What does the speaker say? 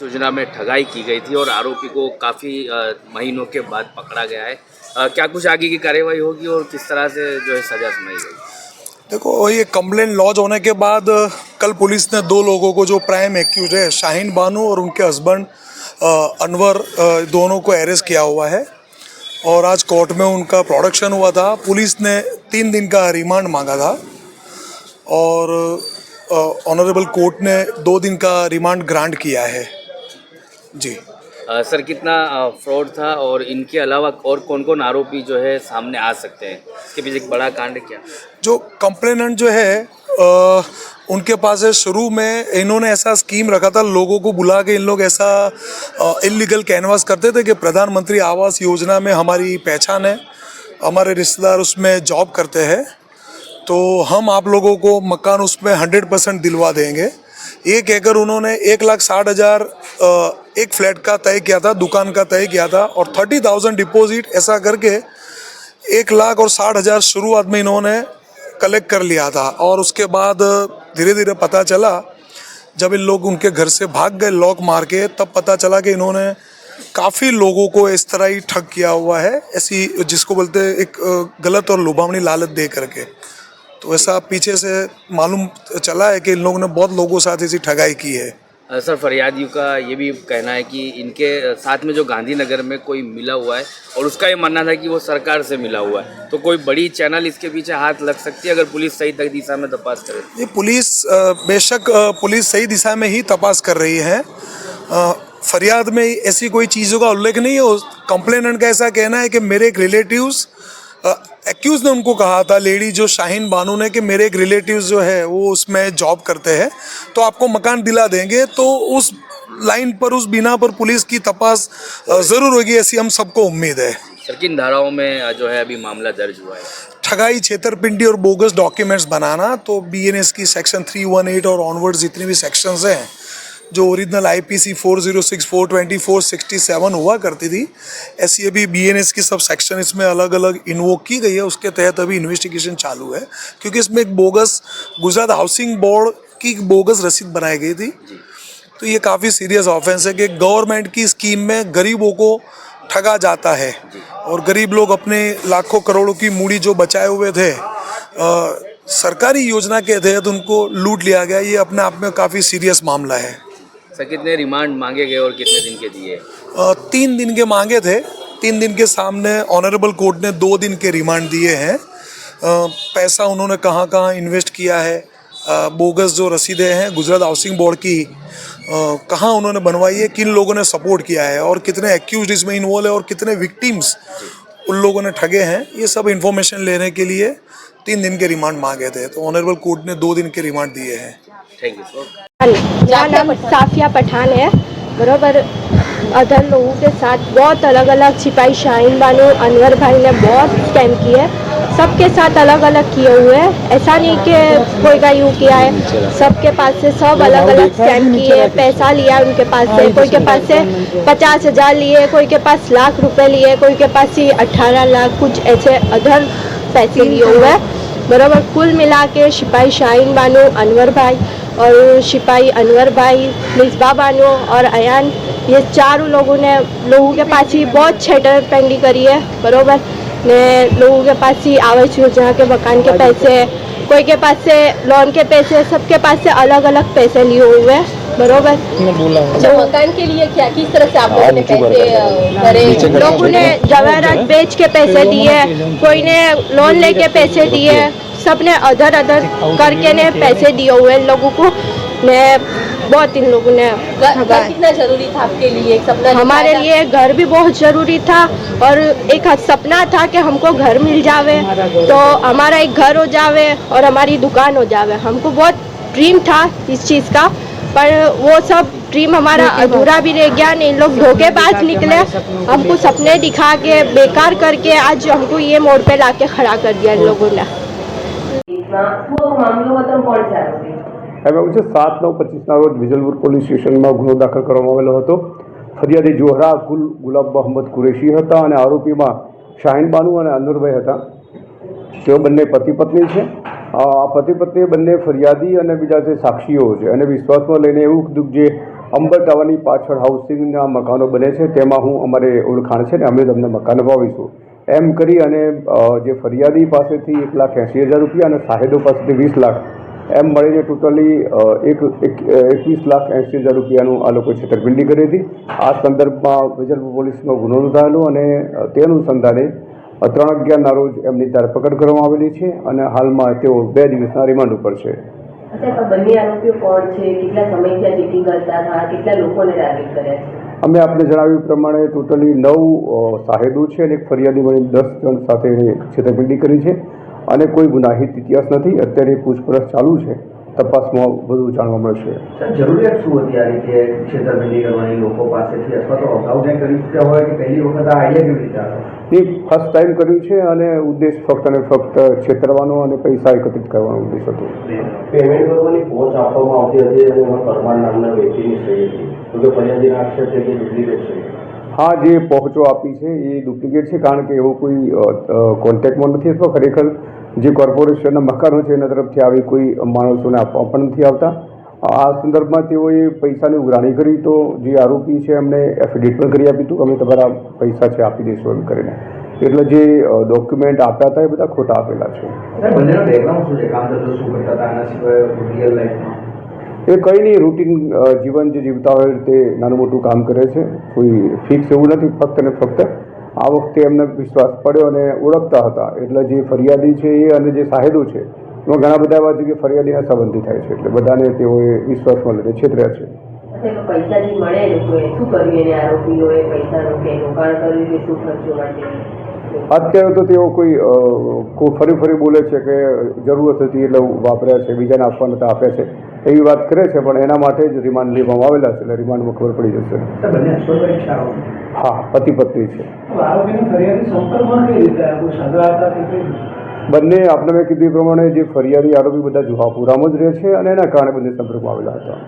सूचना में ठगाई की गई थी और आरोपी को काफ़ी महीनों के बाद पकड़ा गया है। अ, क्या कुछ आगे की कार्यवाही होगी और किस तरह से जो है सजा सुनाई गई? देखो ये कंप्लेन लॉन्च होने के बाद कल पुलिस ने दो लोगों को जो प्राइम एक्यूज है शाहीन बानू और उनके हस्बैंड अनवर दोनों को अरेस्ट किया हुआ है। और आज कोर्ट में उनका प्रोडक्शन हुआ था। पुलिस ने तीन दिन का रिमांड मांगा था। और ऑनरेबल कोर्ट ने दो दिन का रिमांड ग्रांट किया है। जी। अ, सर कितना फ्रॉड था और इनके अलावा और कौन कौन आरोपी जो है सामने आ सकते हैं? इसके पीछे एक बड़ा कांड क्या? जो कंप्लेनेंट जो है अ, उनके पास है शुरू में इन्होंने ऐसा स्कीम रखा था लोगों को बुला के इन लोग ऐसा इलीगल कैनवास करते थे कि प्रधानमंत्री आवास योजना में हमारी पहचान है हमारे रिश्तेदार उसमें जॉब करते हैं तो हम आप लोगों को मकान उसमें हंड्रेड परसेंट दिलवा देंगे। एक एकड़ उन्होंने एक लाख साठ हज़ार एक फ्लैट का तय किया था, दुकान का तय किया था और थर्टी थाउज़ेंड डिपोज़िट ऐसा करके एक लाख और साठ हज़ार शुरुआत में इन्होंने कलेक्ट कर लिया था। और उसके बाद धीरे धीरे पता चला, जब इन लोग उनके घर से भाग गए, लॉक मार के, तब पता चला कि इन्होंने काफ़ी लोगों को इस तरह ही ठग किया हुआ है, ऐसी जिसको बोलते एक गलत और लुभावनी लालच दे करके। तो ऐसा पीछे से मालूम चला है कि इन लोगों ने बहुत लोगों के साथ ऐसी ठगाई की है? सर फरियादियों का ये भी कहना है कि इनके साथ में जो गांधीनगर में कोई मिला हुआ है और उसका ये मानना था कि वो सरकार से मिला हुआ है तो कोई बड़ी चैनल इसके पीछे हाथ लग सकती है अगर पुलिस सही दिशा में तपास करे? ये पुलिस बेशक पुलिस सही दिशा में ही तपास कर रही है। फरियाद में ऐसी कोई चीज़ों का उल्लेख नहीं है। कंप्लेनेंट का ऐसा कहना है कि मेरे एक रिलेटिव्स एक्यूज ने उनको कहा था लेडी जो शाहीन बानू ने कि मेरे एक रिलेटिव जो है वो उसमें जॉब करते हैं तो आपको मकान दिला देंगे तो उस लाइन पर उस बिना पर पुलिस की तपास ज़रूर होगी ऐसी हम सबको उम्मीद है. सर किन धाराओं में जो है अभी मामला दर्ज हुआ है? ठगाई छेतरपिंडी और बोगस डॉक्यूमेंट्स बनाना तो बीएनएस की सेक्शन 318 और ऑनवर्ड जितनी भी सेक्शंस हैं जो original I P C four zero six four twenty four sixty seven हुआ करती थी ऐसी अभी एस की सब सेक्शन इसमें अलग अलग इन्वोक की गई है उसके तहत अभी इन्वेस्टिगेशन चालू है क्योंकि इसमें एक बोगस गुजरात हाउसिंग बोर्ड की एक बोगस रसीद बनाई गई थी। तो ये काफ़ी सीरियस ऑफेंस है कि गवर्नमेंट की स्कीम में गरीबों को ठगा जाता है और गरीब लोग अपने लाखों करोड़ों की मूड़ी जो बचाए हुए थे अ, सरकारी योजना के तहत उनको लूट लिया गया ये अपने आप में काफ़ी सीरियस मामला है। सर कितने रिमांड मांगे गए और कितने दिन के दिए? तीन दिन के मांगे थे। तीन दिन के सामने ऑनरेबल कोर्ट ने दो दिन के रिमांड दिए हैं। पैसा उन्होंने कहाँ कहाँ इन्वेस्ट किया है? बोगस जो रसीदें हैं गुजरात हाउसिंग बोर्ड की कहाँ उन्होंने बनवाई है? किन लोगों ने सपोर्ट किया है? और कितने एक्यूज इसमें इन्वॉल्व है और कितने विक्टिम्स उन लोगों ने ठगे हैं? ये सब इन्फॉर्मेशन लेने के लिए तीन दिन के रिमांड मांगे थे। तो ऑनरेबल कोर्ट ने दो दिन के रिमांड दिए हैं। थैंक यू मेरा नाम साफिया पठान है। बरोबर अदर लोगों के साथ बहुत अलग अलग सिपाही शाहीन बानो अनवर भाई ने बहुत स्कैम किए सबके साथ अलग अलग किए हुए हैं। ऐसा नहीं कि कोई का यूँ किया है। सबके पास से सब अलग अलग स्कैम किए पैसा लिया उनके पास से कोई के पास से पचास हज़ार लिए कोई के पास लाख रुपए लिए कोई के पास ही अट्ठारह लाख कुछ ऐसे अधर पैसे लिए हुए हैं। बराबर कुल मिला के सिपाही शाहीन बानो अनवर भाई और सिपाही अनवर भाई मिसबा बानो और अयान ये चारों लोगों ने लोगों के पास ही बहुत छेड़पेंडी करी है बरोबर? ने लोगों के पास ही आवास योजना के मकान के पैसे कोई के पास से लोन के पैसे सबके पास से अलग अलग पैसे लिए हुए हैं बरोबर? अच्छा मकान के लिए क्या किस तरह से आप लोगों ने पैसे भरे लोगों ने जवाहरात बेच के पैसे दिए कोई ने लोन लेके पैसे दिए सबने अदर अदर करके ने पैसे दिए हुए इन लोगों को। ने बहुत इन लोगों ने घर कितना ज़रूरी था आपके लिए? एक सपना हमारे लिए घर भी बहुत ज़रूरी था और एक सपना था कि हमको घर मिल जावे। तो हमारा एक घर हो जावे और हमारी दुकान हो जावे। हमको बहुत ड्रीम था इस चीज़ का पर वो सब ड्रीम हमारा अधूरा भी रह गया नहीं इन लोग धोखेबाज निकले। हमको सपने दिखा के बेकार करके आज हमको ये मोड़ पे लाके खड़ा कर दिया इन लोगों ने। આવ્યા છે, સાત, નવ, પચીસના રોજ વિજલપુર પોલીસ સ્ટેશનમાં ગુનો દાખલ કરવામાં આવેલો હતો. ફરિયાદી જોહરા ગુલ ગુલાબ મોહમ્મદ કુરેશી હતા અને આરોપીમાં શાહીન બાનુ અને અનુરભાઈ હતા. તેઓ બંને પતિ પત્ની છે. આ પતિ પત્ની બંને ફરિયાદી અને બીજા જે સાક્ષીઓ છે અને વિશ્વાસમાં લઈને એવું કીધું જે અંબર ટાવરની પાછળ હાઉસિંગના મકાનો બને છે, તેમાં હું અમારે ઓળખાણ છે ને અમે તમને મકાન અપાવીશું. એમ કરી અને જે ફરિયાદી પાસેથી એક લાખ એંસી હજાર રૂપિયા અને સાહેદો પાસેથી વીસ લાખ, એમ મળીને ટોટલી એક એક એકવીસ લાખ એંસી હજાર રૂપિયાનું આ લોકોએ છેતરપિંડી કરી હતી. આ સંદર્ભમાં વિજલપુર પોલીસનો ગુનો નોંધાયેલો અને તે અનુસંધાને ત્રણ અગિયારના રોજ એમની ધરપકડ કરવામાં આવેલી છે અને હાલમાં તેઓ બે દિવસના રિમાન્ડ ઉપર છે. બંને આરોપીઓ કોણ છે? કેટલા સમયથી ચીટિંગ કરતા હતા? કેટલા લોકોને ટાર્ગેટ કર્યા છે? અમે આપને જણાવ્યું પ્રમાણે ટોટલી નવ સાહેબો છે અને એક ફરિયાદી બની દસ જણ સાથે છેતરપિંડી કરી છે અને કોઈ ગુનાહિત ઇતિહાસ નથી. અત્યારે પૂછપરછ ચાલુ છે. તપાસમાં વધુ જાણવા મળશે. જરૂરિયાત શું હતી આ રીતે છેતરપિંડી કરવાની લોકો પાસેથી? અથવા તો અગાઉ ક્યાંય કરી ચૂક્યા હોય કે પહેલી વખત આ આઈડિયા કેવી રીતે આવ્યો? એ ફર્સ્ટ ટાઈમ કર્યું છે અને ઉદ્દેશ ફક્ત અને ફક્ત છેતરવાનો અને પૈસા એકત્રિત કરવાનો ઉદ્દેશ હતો. પેમેન્ટ કરવાની પહોંચ આપવામાં આવતી હતી અને એમાં પરમાર નામના વ્યક્તિની સહી હતી. તો કે ફરિયાદીના આક્ષેપ છે કે ડુપ્લિકેટ છે હા, જે પહોંચો આપી છે એ ડુપ્લિકેટ છે, કારણ કે એવો કોઈ કોન્ટેક્ટમાં નથી અથવા ખરેખર જે કોર્પોરેશનના મકાનો છે એના તરફથી આવી કોઈ માણસોને આપવા પણ નથી આવતા. આ સંદર્ભમાં તેઓએ પૈસાની ઉઘરાણી કરી તો જે આરોપી છે એમને એફિડેવિટ પણ કરી આપી હતું અમે તમારા પૈસા છે, આપી દઈશું એમ કરીને. એટલે જે ડોક્યુમેન્ટ આપ્યા હતા એ બધા ખોટા આપેલા છે. એ કંઈ નહીં, રૂટીન જીવન જે જીવતા હોય તે નાનું મોટું કામ કરે છે. કોઈ ફિક્સ એવું નથી, ફક્ત ને ફક્ત આ વખતે એમને વિશ્વાસ પડ્યો અને ઓળખતા હતા. એટલે જે ફરિયાદી છે એ અને જે સાહેદો છે, એમાં ઘણા બધા એવા છે કે ફરિયાદીના સંબંધી થાય છે. એટલે બધાને તેઓએ વિશ્વાસમાં લઈને છેતર્યા છે. પૈસા જે મળે શું કર્યું એને આરોપીઓએ પૈસાનું કે રોકાણ કર્યું કે શું ખર્ચો માટે? અત્યારે તો તેઓ કોઈ કોઈ ફરી ફરી બોલે છે કે જરૂરત હતી એટલે વાપર્યા છે બીજાને આપવા નતા આપ્યા છે એવી વાત કરે છે પણ એના માટે જ રિમાન્ડ લેવામાં આવેલા છે એટલે રિમાન્ડમાં ખબર પડી જશે. હા પતિ પત્ની છે બંને આપને મેં કીધું પ્રમાણે જે ફરિયાદી આરોપી બધા જુહાપુરામાં જ રહે છે અને એના કારણે બંને સંપર્કમાં આવેલા હતા.